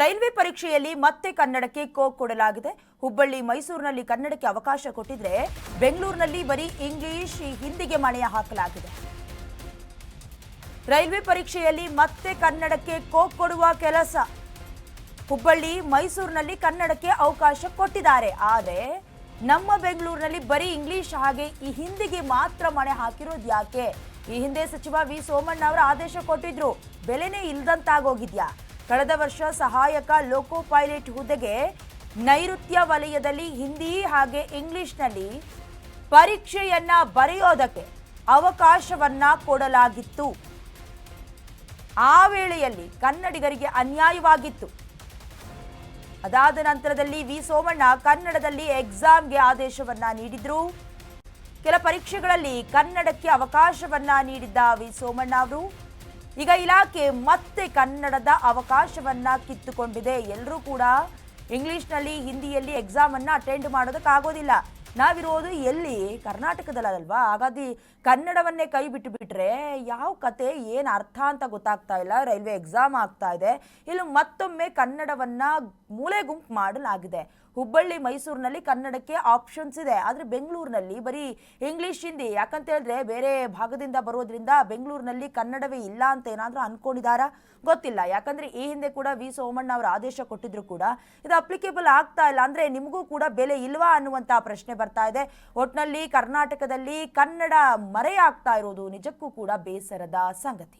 Railway ಪರೀಕ್ಷೆಯಲ್ಲಿ ಮತ್ತೆ ಕನ್ನಡಕ್ಕೆ ಕೋಕ್ ಕೊಡಲಾಗಿದೆ. ಹುಬ್ಬಳ್ಳಿ, ಮೈಸೂರಿನಲ್ಲಿ ಕನ್ನಡಕ್ಕೆ ಅವಕಾಶ ಕೊಟ್ಟಿದ್ರೆ ಬೆಂಗಳೂರಿನಲ್ಲಿ ಬರೀ ಇಂಗ್ಲಿಷ್, ಹಿಂದಿಗೆ ಮಣೆಯ ಹಾಕಲಾಗಿದೆ. ರೈಲ್ವೆ ಪರೀಕ್ಷೆಯಲ್ಲಿ ಮತ್ತೆ ಕನ್ನಡಕ್ಕೆ ಕೋಕ್ ಕೊಡುವ ಕೆಲಸ. ಹುಬ್ಬಳ್ಳಿ, ಮೈಸೂರಿನಲ್ಲಿ ಕನ್ನಡಕ್ಕೆ ಅವಕಾಶ ಕೊಟ್ಟಿದ್ದಾರೆ. ಆದರೆ ನಮ್ಮ ಬೆಂಗಳೂರಿನಲ್ಲಿ ಬರೀ ಇಂಗ್ಲಿಷ್ ಹಾಗೆ ಈ ಹಿಂದಿಗೆ ಮಾತ್ರ ಮಣೆ ಹಾಕಿರೋದು ಯಾಕೆ? ಈ ಹಿಂದೆ ಸಚಿವ ವಿ ಸೋಮಣ್ಣ ಅವರು ಆದೇಶ ಕೊಟ್ಟಿದ್ರು. ಬೆಲೆನೇ ಇಲ್ದಂತಾಗೋಗಿದ್ಯಾ? ಕಳೆದ ವರ್ಷ ಸಹಾಯಕ ಲೋಕೋ ಪೈಲಟ್ ಹುದ್ದೆಗೆ ನೈಋತ್ಯ ವಲಯದಲ್ಲಿ ಹಿಂದಿ ಹಾಗೆ ಇಂಗ್ಲಿಷ್ನಲ್ಲಿ ಪರೀಕ್ಷೆಯನ್ನ ಬರೆಯೋದಕ್ಕೆ ಅವಕಾಶವನ್ನ ಕೊಡಲಾಗಿತ್ತು. ಆ ವೇಳೆಯಲ್ಲಿ ಕನ್ನಡಿಗರಿಗೆ ಅನ್ಯಾಯವಾಗಿತ್ತು. ಅದಾದ ನಂತರದಲ್ಲಿ ವಿ ಸೋಮಣ್ಣ ಕನ್ನಡದಲ್ಲಿ ಎಕ್ಸಾಮ್ಗೆ ಆದೇಶವನ್ನ ನೀಡಿದ್ರು. ಕೆಲ ಪರೀಕ್ಷೆಗಳಲ್ಲಿ ಕನ್ನಡಕ್ಕೆ ಅವಕಾಶವನ್ನ ನೀಡಿದ್ದ ವಿ ಸೋಮಣ್ಣ ಅವರು ಈಗ ಇಲಾಖೆ ಮತ್ತೆ ಕನ್ನಡದ ಅವಕಾಶವನ್ನ ಕಿತ್ತುಕೊಂಡಿದೆ. ಎಲ್ಲರೂ ಕೂಡ ಇಂಗ್ಲಿಷ್ನಲ್ಲಿ ಹಿಂದಿಯಲ್ಲಿ ಎಕ್ಸಾಮ್ ಅನ್ನ ಅಟೆಂಡ್ ಮಾಡೋದಕ್ಕಾಗೋದಿಲ್ಲ. ನಾವಿರೋದು ಎಲ್ಲಿ? ಕರ್ನಾಟಕದಲ್ಲಲ್ವಾ ಹಾಗಾಗಿ ಕನ್ನಡವನ್ನೇ ಕೈ ಬಿಟ್ಟು ಬಿಟ್ರೆ ಯಾವ ಕತೆ, ಏನು ಅರ್ಥ ಅಂತ ಗೊತ್ತಾಗ್ತಾ ಇಲ್ಲ. ರೈಲ್ವೆ ಎಕ್ಸಾಮ್ ಆಗ್ತಾ ಇದೆ. ಇಲ್ಲಿ ಮತ್ತೊಮ್ಮೆ ಕನ್ನಡವನ್ನ ಮೂಲೆ ಗುಂಪು ಮಾಡಲಾಗಿದೆ. ಹುಬ್ಬಳ್ಳಿ, ಮೈಸೂರಿನಲ್ಲಿ ಕನ್ನಡಕ್ಕೆ ಆಪ್ಷನ್ಸ್ ಇದೆ. ಆದರೆ ಬೆಂಗಳೂರಿನಲ್ಲಿ, ಬರೀ ಇಂಗ್ಲೀಷ್ ಹಿಂದಿ, ಯಾಕಂತ ಹೇಳಿದ್ರೆ ಬೇರೆ ಭಾಗದಿಂದ ಬರೋದ್ರಿಂದ ಬೆಂಗಳೂರಿನಲ್ಲಿ ಕನ್ನಡವೇ ಇಲ್ಲ ಅಂತ ಏನಾದರೂ ಅನ್ಕೊಂಡಿದಾರ ಗೊತ್ತಿಲ್ಲ. ಯಾಕಂದ್ರೆ ಈ ಹಿಂದೆ ಕೂಡ ವಿ. ಸೋಮಣ್ಣ ಅವರು ಆದೇಶ ಕೊಟ್ಟಿದ್ರು ಕೂಡ. ಇದು ಅಪ್ಲಿಕೇಬಲ್ ಆಗ್ತಾ ಇಲ್ಲ. ಅಂದ್ರೆ ನಿಮಗೂ ಕೂಡ ಬೆಲೆ ಇಲ್ವಾ ಅನ್ನುವಂಥ ಪ್ರಶ್ನೆ ಬರ್ತಾ ಇದೆ. ಒಟ್ನಲ್ಲಿ ಕರ್ನಾಟಕದಲ್ಲಿ ಕನ್ನಡ ಮರೆಯಾಗ್ತಾ ಇರೋದು ನಿಜಕ್ಕೂ ಕೂಡ ಬೇಸರದ ಸಂಗತಿ.